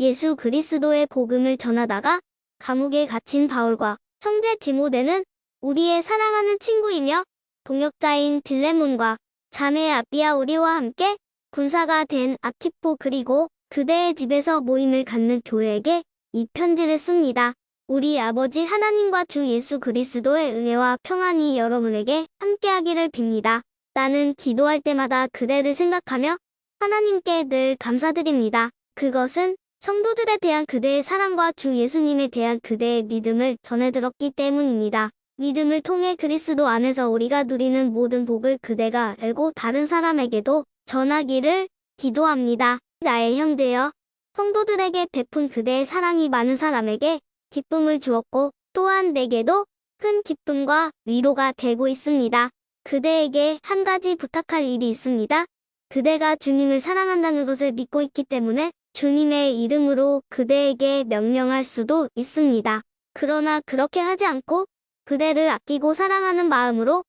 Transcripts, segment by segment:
예수 그리스도의 복음을 전하다가 감옥에 갇힌 바울과 형제 디모데는 우리의 사랑하는 친구이며 동역자인 딜레몬과 자매 아비아 우리와 함께 군사가 된 아키포 그리고 그대의 집에서 모임을 갖는 교회에게 이 편지를 씁니다. 우리 아버지 하나님과 주 예수 그리스도의 은혜와 평안이 여러분에게 함께하기를 빕니다. 나는 기도할 때마다 그대를 생각하며 하나님께 늘 감사드립니다. 그것은 성도들에 대한 그대의 사랑과 주 예수님에 대한 그대의 믿음을 전해 들었기 때문입니다. 믿음을 통해 그리스도 안에서 우리가 누리는 모든 복을 그대가 알고 다른 사람에게도 전하기를 기도합니다. 나의 형제여, 성도들에게 베푼 그대의 사랑이 많은 사람에게 기쁨을 주었고 또한 내게도 큰 기쁨과 위로가 되고 있습니다. 그대에게 한 가지 부탁할 일이 있습니다. 그대가 주님을 사랑한다는 것을 믿고 있기 때문에 주님의 이름으로 그대에게 명령할 수도 있습니다. 그러나 그렇게 하지 않고 그대를 아끼고 사랑하는 마음으로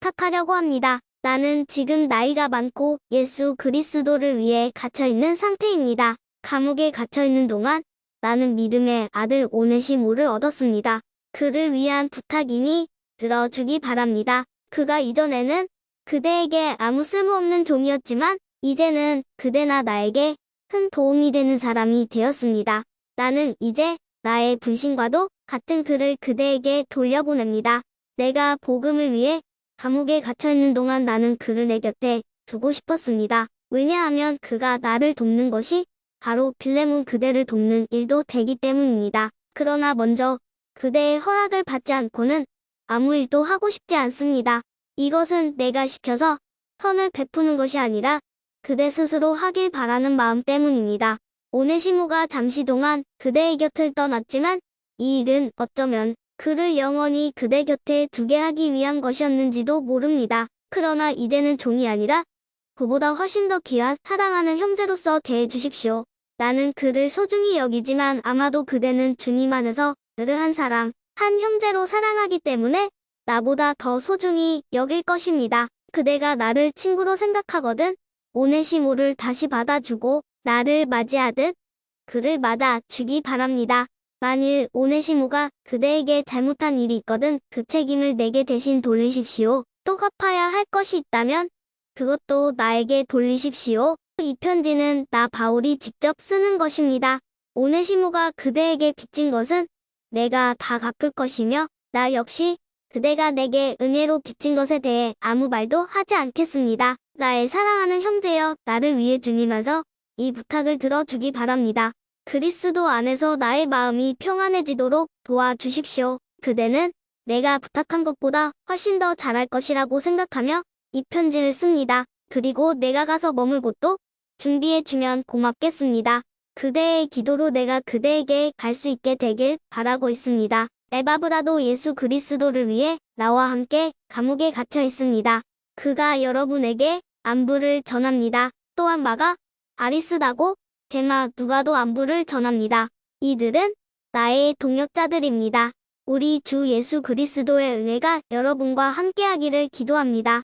부탁하려고 합니다. 나는 지금 나이가 많고 예수 그리스도를 위해 갇혀있는 상태입니다. 감옥에 갇혀있는 동안 나는 믿음의 아들 오네시모를 얻었습니다. 그를 위한 부탁이니 들어주기 바랍니다. 그가 이전에는 그대에게 아무 쓸모없는 종이었지만 이제는 그대나 나에게 큰 도움이 되는 사람이 되었습니다. 나는 이제 나의 분신과도 같은 글을 그대에게 돌려보냅니다. 내가 복음을 위해 감옥에 갇혀있는 동안 나는 그를 내 곁에 두고 싶었습니다. 왜냐하면 그가 나를 돕는 것이 바로 빌레몬 그대를 돕는 일도 되기 때문입니다. 그러나 먼저 그대의 허락을 받지 않고는 아무 일도 하고 싶지 않습니다. 이것은 내가 시켜서 선을 베푸는 것이 아니라 그대 스스로 하길 바라는 마음 때문입니다. 오네시모가 잠시 동안 그대의 곁을 떠났지만 이 일은 어쩌면 그를 영원히 그대 곁에 두게 하기 위한 것이었는지도 모릅니다. 그러나 이제는 종이 아니라 그보다 훨씬 더 귀한 사랑하는 형제로서 대해 주십시오. 나는 그를 소중히 여기지만 아마도 그대는 주님 안에서 그를 한 사람, 한 형제로 사랑하기 때문에 나보다 더 소중히 여길 것입니다. 그대가 나를 친구로 생각하거든 오네시모를 다시 받아주고 나를 맞이하듯 그를 맞아주기 바랍니다. 만일 오네시모가 그대에게 잘못한 일이 있거든 그 책임을 내게 대신 돌리십시오. 또 갚아야 할 것이 있다면 그것도 나에게 돌리십시오. 이 편지는 나 바울이 직접 쓰는 것입니다. 오네시모가 그대에게 빚진 것은 내가 다 갚을 것이며 나 역시 그대가 내게 은혜로 빚진 것에 대해 아무 말도 하지 않겠습니다. 나의 사랑하는 형제여 나를 위해 주님께서 이 부탁을 들어주기 바랍니다. 그리스도 안에서 나의 마음이 평안해지도록 도와주십시오. 그대는 내가 부탁한 것보다 훨씬 더 잘할 것이라고 생각하며 이 편지를 씁니다. 그리고 내가 가서 머물 곳도 준비해주면 고맙겠습니다. 그대의 기도로 내가 그대에게 갈 수 있게 되길 바라고 있습니다. 에바브라도 예수 그리스도를 위해 나와 함께 감옥에 갇혀 있습니다. 그가 여러분에게 안부를 전합니다. 또한 마가, 아리스다고, 데마 누가도 안부를 전합니다. 이들은 나의 동역자들입니다. 우리 주 예수 그리스도의 은혜가 여러분과 함께하기를 기도합니다.